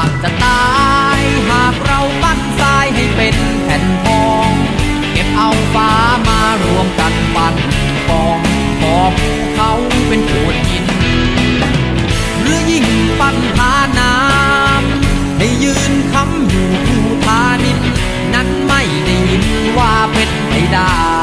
างจะตายหากเราปั้นทรายให้เป็นแผ่นทอง เก็บเอาฟ้ามารวมกันปั้นปองขอภูเขาเป็นโขดหิน หรือยิ่งปั้นหาน้ำให้ยืนค้ำอยู่ภูธานินนั้นไม่ได้ยินว่าเป็นไอด้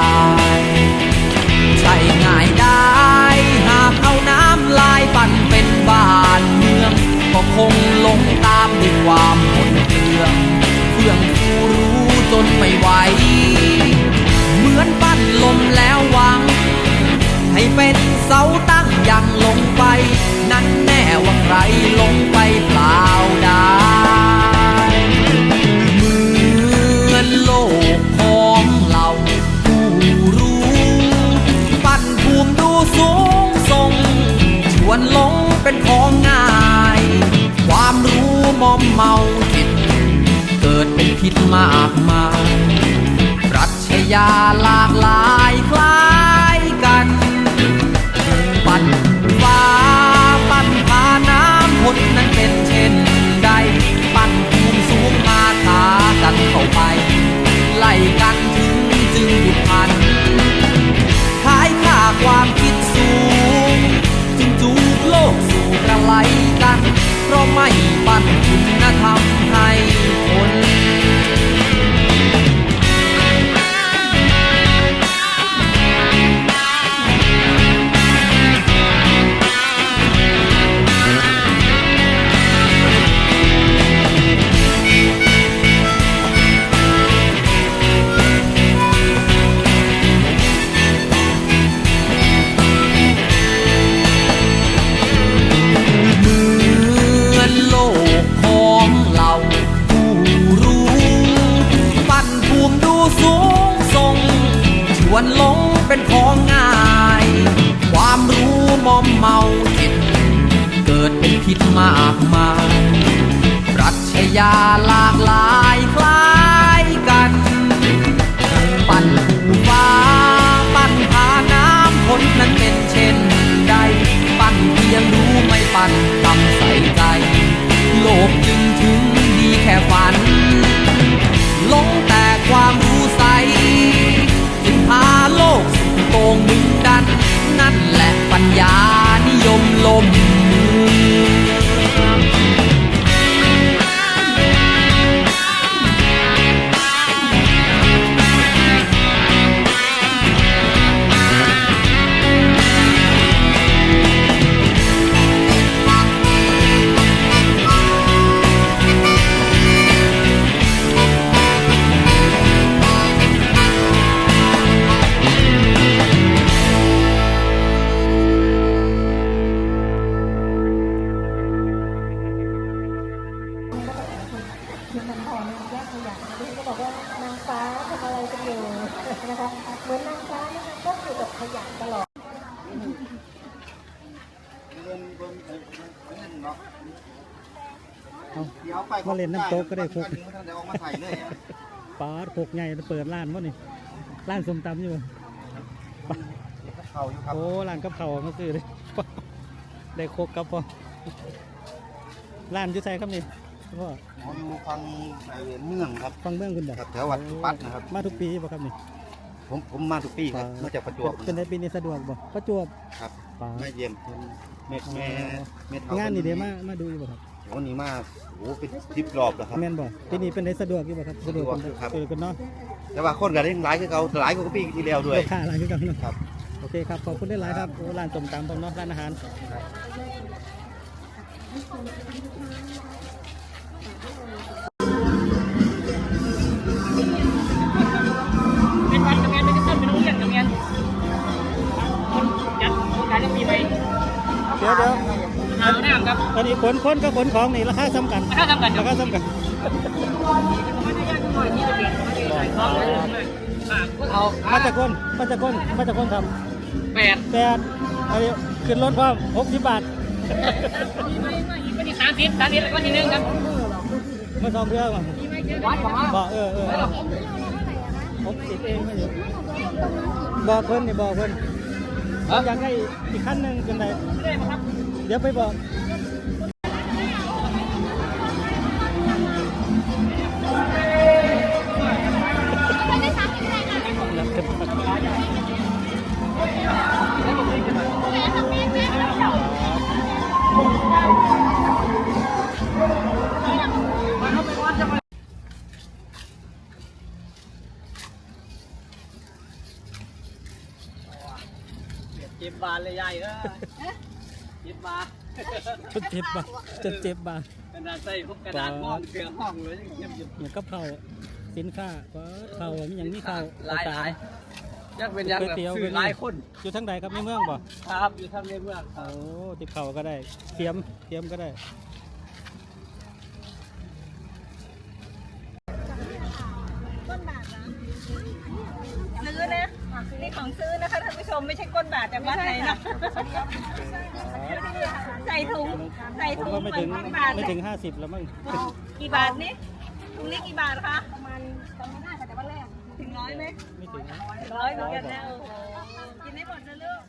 าจิต เกิดเป็นพิษมากมาย รัชยาหลากหลายคลาากมาย ปรัชญาหลากหลายคล้ายกัน ปั่นภูฟ้าปั่นพาน้ำพ้นนั้นเป็นเช่น บอกว่านางฟ้าทำอะไรกันอยู่นะคะเหมือนนางฟ้าเนี่ยมันก็อยู่กับขยะตลอดมาเล่นน้ำตกก็ได้พกเดี๋ยวเอามาใส่เลยอะปาดพกใหญ่เปิดร้านวะนี่ร้านส้มตำอยู่บ่เขาอยู่ครับโอ้ร้านกับเขาวมาซื้อเลยได้โคกกับพอร้านอยู่ไสครับนี่ พ่อผมอยู่ฟังไอ้เมืองครับฟังเบื้องคุณเด้อครับแถววัดปัดนะครับ มาทุกปีป่ะครับนี่ผมผมมาทุกปีครับมาจากประจวบเป็นในปีนี้สะดวกบ่ประจวบครับปาดมาเยี่ยมเม็ดแม่เม็ดเท่งานนี่เดี๋ยวมามาดูอยู่บ่ครับวันนี้มาโอ้เป็นทิปรอบแล้วครับแม่นบ่ปีนี้เป็นในสะดวกอยู่บ่ครับสะดวกกันสะดวกครับเออกันเนาะแต่ว่าคนก็ยังหลายคือเขาหลายกว่าปีที่แล้วด้วยลูกค้าร้านคือกันเนาะครับโอเคครับขอบคุณได้หลายครับโอ้ร้านส้มตำผมเนาะร้านอาหาร หาหน้าครับอันนี้ขนคนกับขนของนี่ราคาซ้ำกันถ้าทำกันราคาซ้ำกันเอามาจากคนมาจากคนมาจากคนทแปดำแต่อันนี้ขึ้นรถพร้อมหกสิบบาทวันที่สามสิบสามสิบวันที่หนึ่งครับมาสองเรื่องก่อนวัดของเราบอกเออเออหกสิบเองไม่อยู่บอกเพิ่นนี่บอกเพิ่นอยากได้อีกขั้นหนึ่งเป็นไรได้ไหมครับ เดี๋ยวไปบอกเจ็ บบาเลยยายเออเจ็บบาจนเจ็บบาจนเจ็บบาขนาดใส่พวกกระดาษห้องเกลือห้องเลยยังเยี่ยมเหมือนกับเขาสินค้าก็เขามีอย่างนี้เขาหลายหลายยักเป็นยักก๋วยแบบเตี๋ยวสื่อหลายคนอยู่ทั้งใดครับในเมืองบ่ครับอยู่ทางในเมืองคโอ้รับติบเขาก็ได้เทียมเทียมก็ได้ซื้อนะนี่ของซื้อนะคะท่านผู้ช มไม่ใช่ก้นบาทจากวัดไหนนะใส่ถุงใส่ผมถุงก็เหไม่มือถึนงก้นบาทไม่เลยถึงห้าสิบแล้วมั้งกี่บาทนี่ถุงนี้กี่บาทคะประมาณจำไม่ได้ค่ะแต่ว่าแรกถึงร้อยไหมไม่ถึงร้อยเหมือนกันนะโอ้โหกินได้หมดนะลูก